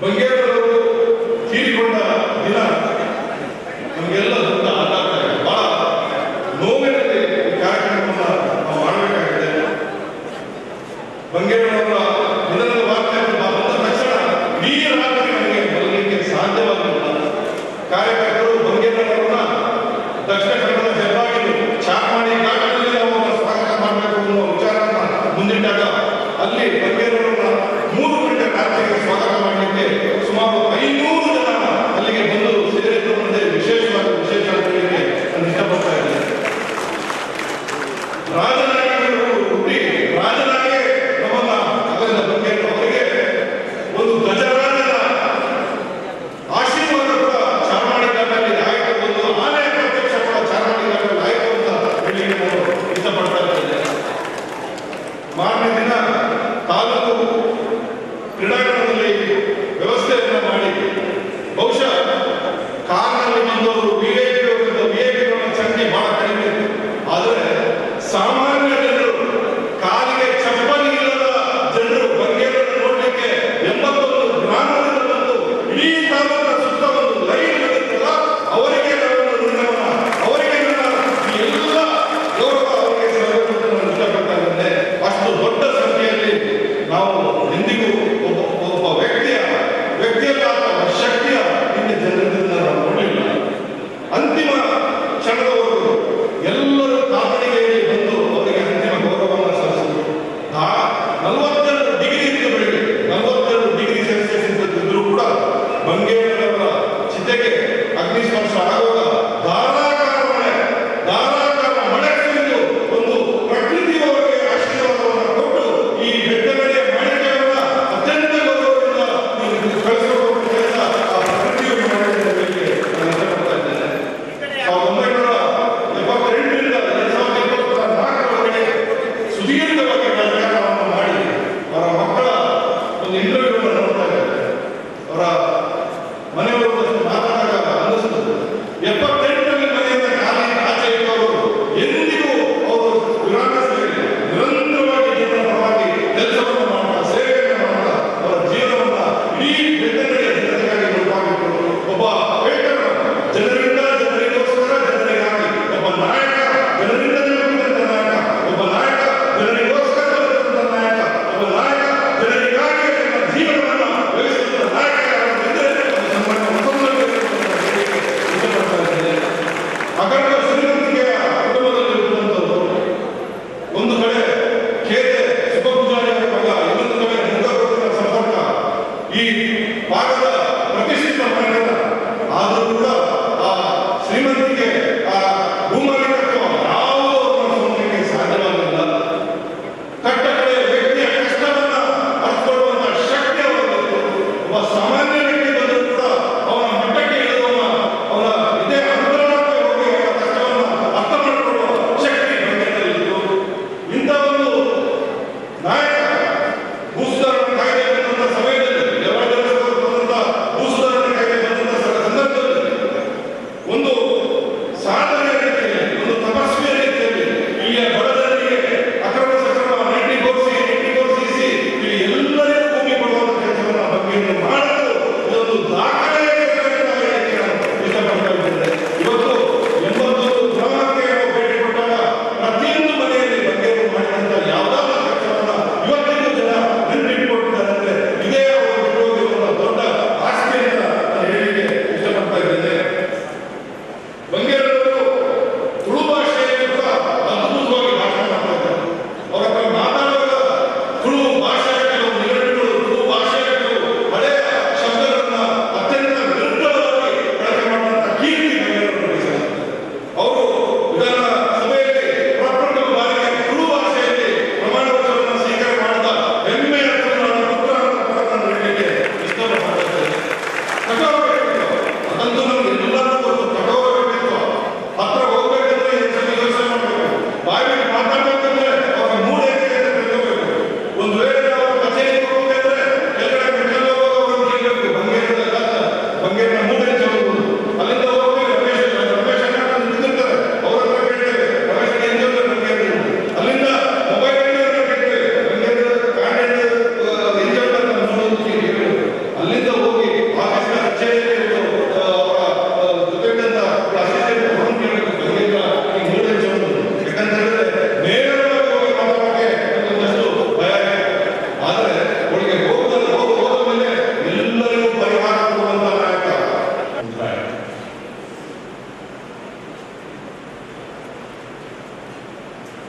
Banheiro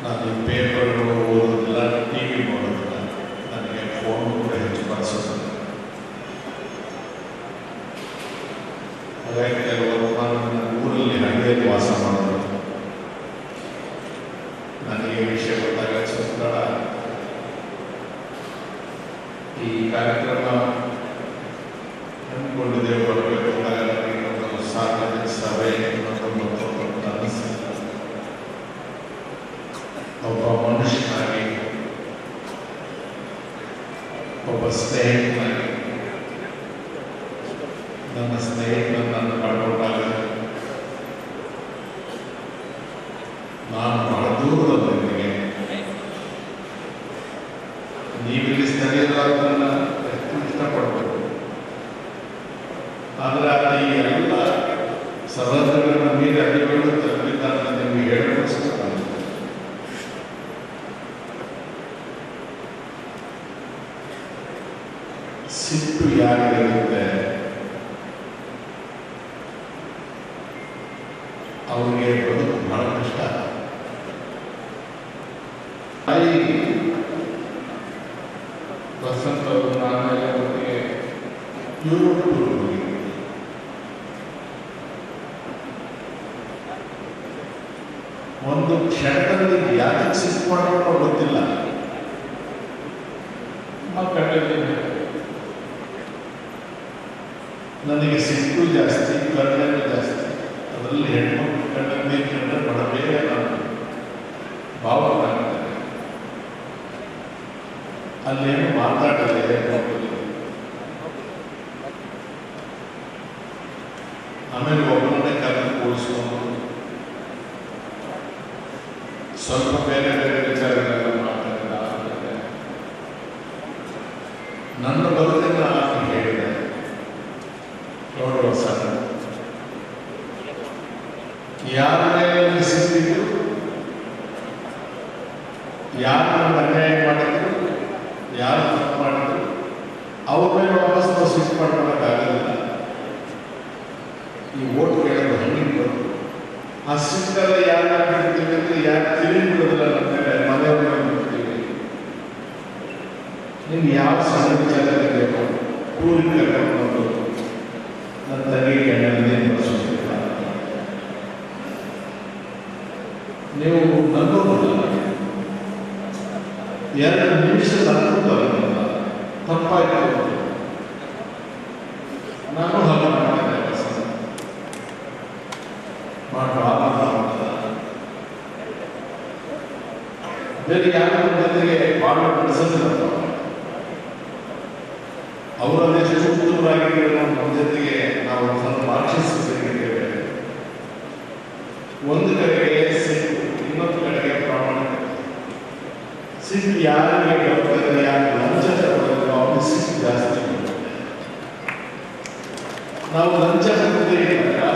ನಾನು ಈ ಪೇಪರ್ಗಳು ಓದೋದಿಲ್ಲ ಟಿ ವಿ ನೋಡೋದಿಲ್ಲ, ನನಗೆ ಫೋನ್ ಕೂಡ ಹೆಚ್ಚು ಬಳಸೋದಿಲ್ಲ ಹಾಗಾಗಿ ಕೆಲವರು ನಾನು ನನ್ನ ಊರಲ್ಲಿ ಹಳ್ಳಿಯಲ್ಲಿ ವಾಸ ಮಾಡೋದು. ನನಗೆ ವಿಷಯ ಗೊತ್ತಾಗ ಸ್ವಲ್ಪ ಈ ಕಾರ್ಯಕ್ರಮ ನನ್ನ ಸ್ನೇಹಿತನನ್ನು ನಾನು ಕಳ್ಕೊಂಡಾಗ ನಾನು ಬಹಳ ದೂರದಲ್ಲಿದ್ದೇನೆ ನೀವಿಲ್ಲಿ ಸ್ಥಳೀಯರಾದನ್ನ ಇಷ್ಟಪಡ್ಬೋದು. ಆದರೆ ಆತ ಈ ಎಲ್ಲ ಸದಸ್ಯರನ್ನ ಮೀರಿ ತಲುಪಿದ್ದಾನೆ ನಿಮಗೆ ಹೇಳೋಸ್ಕರ ಸಿಟ್ಟು ಯಾರಿಗಿರುತ್ತೆ ಒಂದು ಕ್ಷಣದಲ್ಲಿ ಯಾಕೆ ಸಿಟ್ಟು ಮಾಡೋಣ ಗೊತ್ತಿಲ್ಲ ನನಗೆ ಸಿಟ್ಟು ಜಾಸ್ತಿ ಕಣ್ಣು ಜಾಸ್ತಿ. ಅದರಲ್ಲಿ ಹೆಣ್ಮಕ್ಳು ಕಣ್ಣಲ್ಲಿ ಕಂಡ್ರೆ ಬಹಳ ಬೇಗ ನಾನು ಭಾವನಾಗ್ತದೆ ಅಲ್ಲೇನು ಮಾತಾಡಲ್ಲ ಹೆಣ್ಮಕ್ಳು ಆಮೇಲೆ ಒಬ್ಬರನ್ನೇ ಕರೆದು ಕೂಡಿಸ್ಕೊಂಡು ಸ್ವಲ್ಪ ಬೇರೆ ಬೇರೆ ವಿಚಾರಗಳೆಲ್ಲ ಮಾತಾಡಿದ ನನ್ನ ಬದುಕನ್ನು ಹೇಳಿದೆ. ನೋಡುವ ಯಾರ ಮನೆಯಲ್ಲಿ ಸಿಕ್ಕಿದ್ರು ಯಾರು ನಮ್ಗೆ ಈ ಓಟ್ ಕೇಳೋದು ಹಂಗೆ ಬಂತು ಆ ಸಿಟ್ಟಲ್ಲಿ ಯಾರು ಬಿಡ್ತೀವಿ ಅಂದ್ರೆ ಯಾರು ತಿಳಿ ಬಿಡೋದಿಲ್ಲ ನಮ್ಮ ಮೇಲೆ ಮನೆಯವ್ರ ಮೇಲೆ ಬಿಡ್ತೀವಿ ನಿಮ್ಗೆ ಯಾವ ಸಣ್ಣ ವಿಚಾರ ಬೇಕು ಕೂಲಿ ಕರ್ಕೊಂಡು ನನ್ನ ತಂಗಿಗೆ ಎಣ್ಣೆ ಬಳಸೋದಿಲ್ಲ ನೀವು ನಂಬೋದಿಲ್ಲ ಎರಡು ನಿಮಿಷದ ಅನುಭವ ತಪ್ಪಾಯ್ತು ಬೇರೆ ಯಾರ ಜೊತೆಗೆ ಬಾಳ ನಡೆಸಲಿಲ್ಲ ಅವರಲ್ಲಿ ಎಷ್ಟು ಉತ್ತಮರಾಗಿರೋ ನಮ್ಮ ಜೊತೆಗೆ ನಾವು ಸ್ವಲ್ಪ ರಾಕ್ಷಸಿದ್ದೇವೆ ಒಂದು ಕಡೆಗೆ ಸಿಟ್ಟು ಇನ್ನೊಂದು ಕಡೆಗೆ ಪ್ರಾಮಾಣಿಕ ಸಿಟ್ಟು ಯಾರಿಗೆ ಬರ್ತದೆ ಯಾರು ಲಂಚ ತಗೊಳ್ಳೋದು ಸಿಟ್ಟು ಜಾಸ್ತಿ. ನಾವು ಲಂಚ ಇದ್ದಾಗ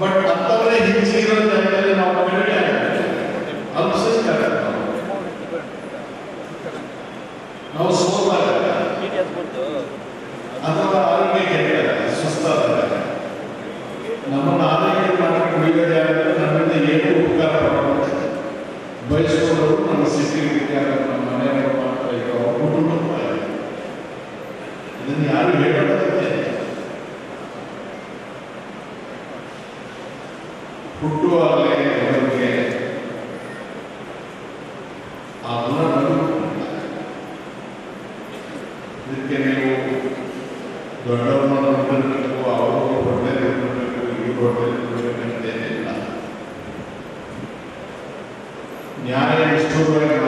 ಬಟ್ ಅಂತವರೇ ಹಿಂಸಿರೋ ಟೈಮಲ್ಲಿ ನಾವು ಕಡಿಮೆ ಅಲ್ಪಸಂಖ್ಯಾತ ನಾವು ಸೋತಾಗ ಅಥವಾ ಆರೋಗ್ಯ ಕೆಟ್ಟಾಗ ಸುಸ್ತಾದಾಗ ನಮ್ಮನ್ನು ಆರೋಗ್ಯ ಮಾಡಿ ಕುಡಿಯೋದೇ ಆಗಿದ್ರೆ ನಮ್ಮಿಂದ ಏನು ಉಪಕಾರ ಬಯಸ್ಕೊಂಡವರು ನಮ್ಮ ಸಿಕ್ಕಿಗೆ ന്യായ നിഷ്ഠൂരമായ